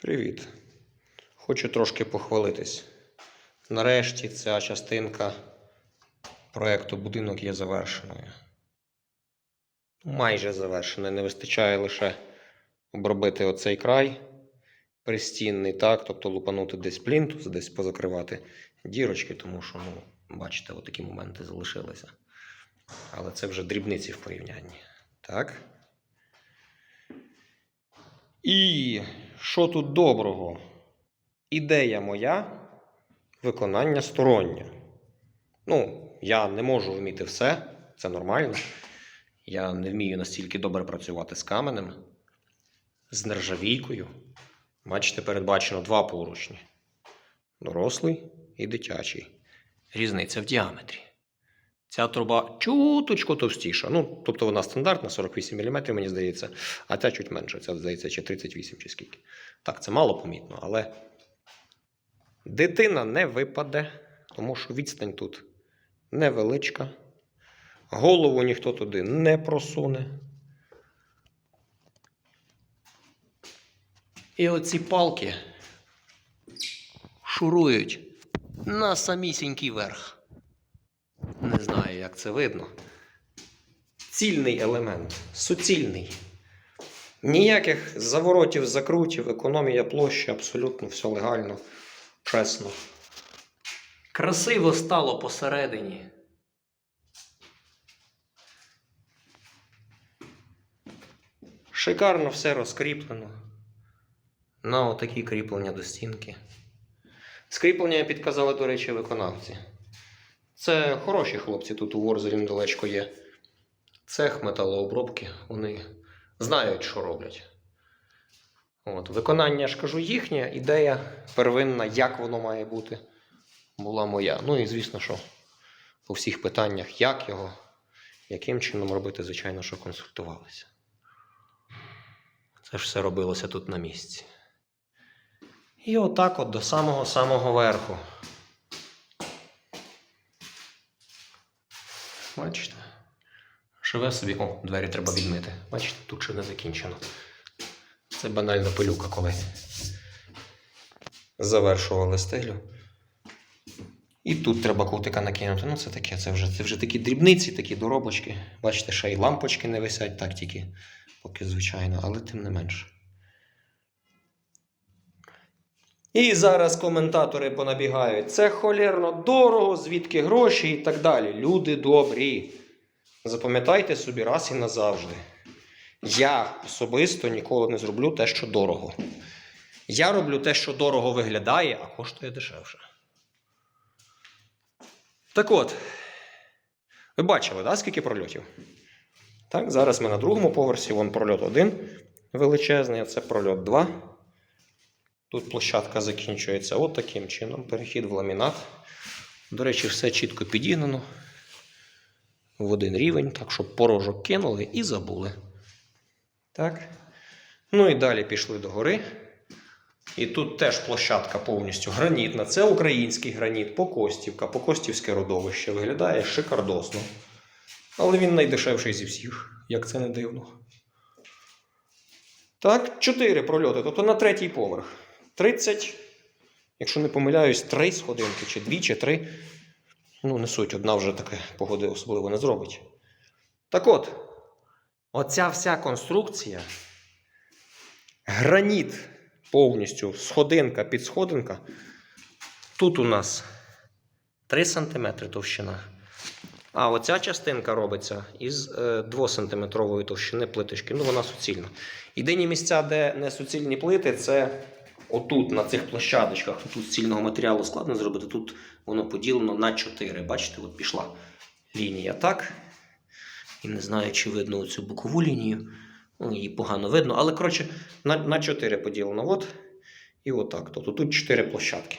Привіт. Хочу трошки похвалитись. Нарешті ця частинка проєкту будинок є завершеною. Майже завершеною. Не вистачає лише обробити оцей край пристінний, так, тобто лупанути десь плінтус, десь позакривати дірочки, тому що, ну, бачите, отакі моменти залишилися. Але це вже дрібниці в порівнянні. Так? І що тут доброго? Ідея моя, виконання стороннє. Ну, я не можу вміти все, це нормально. Я не вмію настільки добре працювати з каменем, з нержавійкою. Бачите, передбачено два поручні: дорослий і дитячий. Різниця в діаметрі. Ця труба чуточку товстіша. Ну, тобто вона стандартна, 48 мм, мені здається, а ця чуть менша, ця, здається, чи 38 чи скільки. Так, це мало помітно, але дитина не випаде, тому що відстань тут невеличка. Голову ніхто туди не просуне. І оці палки шурують на самісінький верх. Знаю, як це видно. Цільний елемент, суцільний. Ніяких заворотів, закрутів, економія площі, абсолютно все легально, чесно. Красиво стало посередині. Шикарно все розкріплено. На отакі кріплення до стінки. Скріплення підказали, до речі, виконавці. Це хороші хлопці тут у Ворзелі недалечко є. Цех металообробки. Вони знають, що роблять. От, виконання, я ж кажу, їхня ідея первинна, як воно має бути, була моя. Ну і звісно, що по всіх питаннях, як його, яким чином робити, звичайно, що консультувалися. Це ж все робилося тут на місці. І отак от до самого-самого верху. Бачите? Живе собі. О, двері треба відмити. Бачите, тут ще не закінчено. Це банальна пилюка, коли завершували стелю. І тут треба кутика накинути. Ну, це таке, це вже, це вже такі дрібниці, такі доробочки. Бачите, ще й лампочки не висять, так тільки, поки звичайно, але тим не менше. І зараз коментатори понабігають. Це холєрно дорого, звідки гроші і так далі. Люди добрі. Запам'ятайте собі раз і назавжди. Я особисто ніколи не зроблю те, що дорого. Я роблю те, що дорого виглядає, а коштує дешевше. Так от, ви бачили, да, скільки прольотів? Так, зараз ми на другому поверсі, вон прольот один величезний, а це прольот 2. Тут площадка закінчується от таким чином. Перехід в ламінат. До речі, все чітко підігнано в один рівень, так, щоб порожок кинули і забули. Так. Ну і далі пішли до гори. І тут теж площадка повністю гранітна. Це український граніт, Покостівка, Покостівське родовище. Виглядає шикардосно. Але він найдешевший зі всіх, як це не дивно. Так, чотири прольоти, тобто на третій поверх. 30, якщо не помиляюсь, три сходинки, чи дві, чи три. Ну, не суть, одна вже таке погоди особливо не зробить. Так от, оця вся конструкція, граніт повністю, сходинка під сходинка. Тут у нас 3 см товщина. А оця частинка робиться із 2-сантиметрової товщини плиточки. Ну, вона суцільна. Єдині місця, де не суцільні плити, це отут, на цих площадочках. Тут суцільного матеріалу складно зробити. Тут воно поділено на 4. Бачите, от пішла лінія так. І не знаю, чи видно цю бокову лінію. Ну, її погано видно. Але, коротше, на, на 4 поділено. От. І отак. Тобто тут 4 площадки.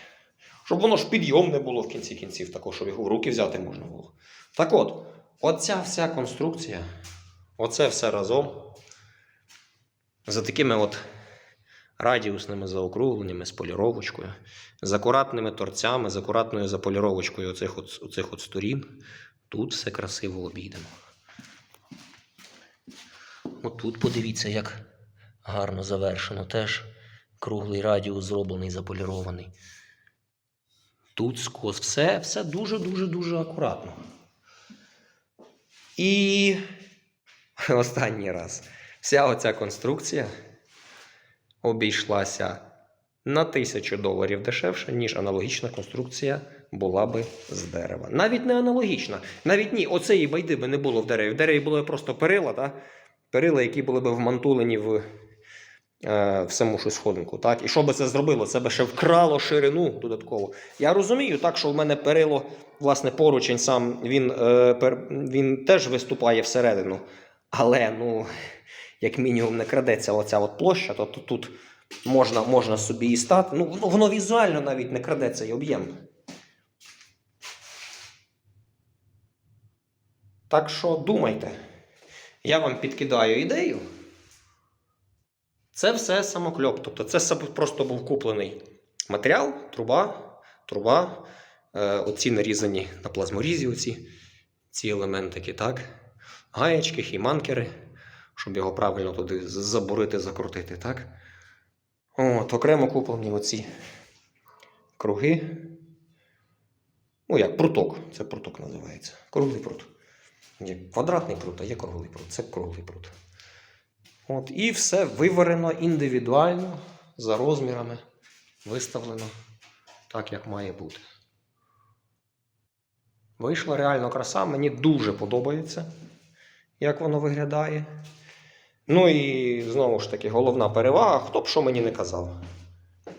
Щоб воно ж підйомне було в кінці кінців, також, щоб його в руки взяти можна було. Так от, оця вся конструкція, оце все разом. За такими от радіусними заокругленнями з поліровочкою, з акуратними торцями, з акуратною заполіровочкою оцих от, оцих от сторін. Тут все красиво обійдемо. Отут подивіться, як гарно завершено. Теж Круглий радіус зроблений, заполірований. Тут скос. Все, все дуже-дуже-дуже акуратно. І останній раз. Вся оця конструкція обійшлася на тисячу доларів дешевше, ніж аналогічна конструкція була би з дерева. Навіть не аналогічна. Навіть ні, оцеї байди би не було в дереві. В дереві були просто перила, та? перила, які були б вмантулені в, е, в саму сходинку. Так? І що би це зробило? Це би ще вкрало ширину додатково. Я розумію, так, що в мене перило, власне, поручень сам, він, е, він теж виступає всередину. Але, ну, як мінімум, не крадеться оця от площа, то, то тут можна, можна собі і стати. Ну, воно візуально навіть не крадеться і об'єм. Так що думайте. Я вам підкидаю ідею. Це все самокльоп. Тобто це просто був куплений матеріал, труба, труба, е, оці нарізані на плазморізі, оці, ці елементики, так? Гаєчки, хіманкери, щоб його правильно туди забурити, закрутити, так? От, окремо куплені оці круги. Ну, як пруток. Це пруток називається. Круглий прут. Є квадратний прут, а є круглий прут. Це круглий прут. От, і все виварено індивідуально, за розмірами, виставлено так, як має бути. Вийшла реально краса, мені дуже подобається, як воно виглядає. Ну і знову ж таки, головна перевага, хто б що мені не казав.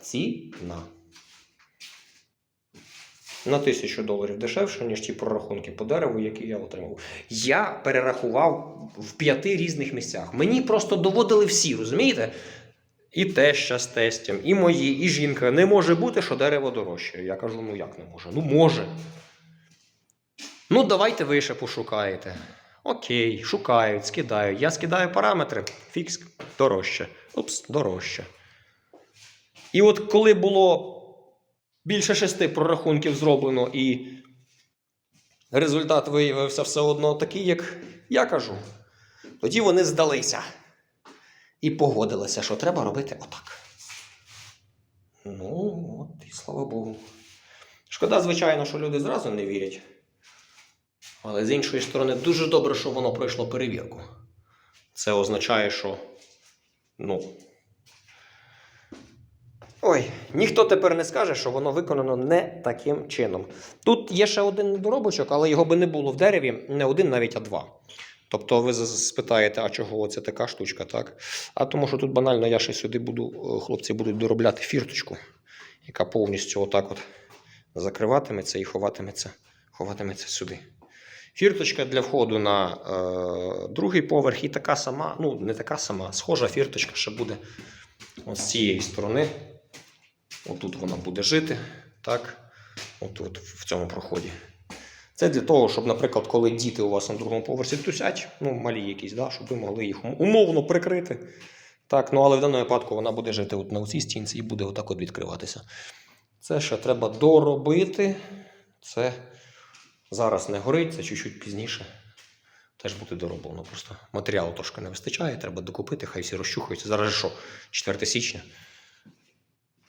Ціна. На тисячу доларів дешевше, ніж ті прорахунки по дереву, які я отримав. Я перерахував в п'яти різних місцях. Мені просто доводили всі, розумієте? І теща з тестем, і мої, і жінка. Не може бути, що дерево дорожче. Я кажу, ну як не може? Ну може. Ну, давайте ви ще пошукаєте. Окей, шукають, скидають. Я скидаю параметри. Фікс дорожче. Упс, дорожче. І от коли було більше шести прорахунків зроблено, і результат виявився все одно такий, як я кажу, тоді вони здалися і погодилися, що треба робити отак. Ну, от і слава Богу. Шкода, звичайно, що люди зразу не вірять. Але з іншої сторони, дуже добре, що воно пройшло перевірку. Це означає, що. Ну. Ой, ніхто тепер не скаже, що воно виконано не таким чином. Тут є ще один недоробочок, але його би не було в дереві, не один, навіть а два. Тобто ви спитаєте, а чого це така штучка, так? А тому, що тут банально я ще сюди буду, е, хлопці будуть доробляти фірточку, яка повністю отак от закриватиметься і ховатиметься, ховатиметься сюди. Фірточка для входу на е, другий поверх і така сама, ну не така сама, схожа фірточка ще буде от з цієї сторони. Отут вона буде жити, так, от, от в цьому проході. Це для того, щоб, наприклад, коли діти у вас на другому поверсі тусять, ну, малі якісь, да, щоб ви могли їх умовно прикрити. Так, ну але в даному випадку вона буде жити от на цій стінці і буде отак от відкриватися. Це ще треба доробити. Це зараз не горить, це чуть-чуть пізніше. Теж буде дороблено. Просто матеріалу трошки не вистачає, треба докупити, хай всі розчухаються. Зараз же що, 4 січня.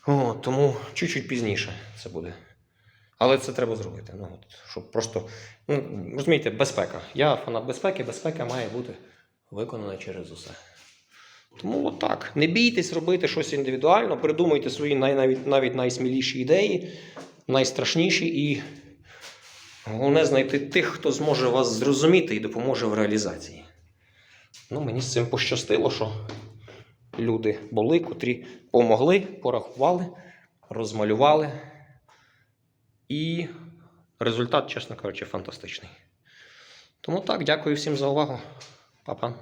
О, тому чуть-чуть пізніше це буде. Але це треба зробити. Ну, от, щоб просто, ну, розумієте, безпека. Я фанат безпеки, безпека має бути виконана через усе. Тому от так. Не бійтесь робити щось індивідуально, придумуйте свої най, навіть, навіть найсміліші ідеї, найстрашніші, і головне знайти тих, хто зможе вас зрозуміти і допоможе в реалізації. Ну, мені з цим пощастило, що люди були, котрі помогли, порахували, розмалювали. І результат, чесно кажучи, фантастичний. Тому так, дякую всім за увагу. Па-па.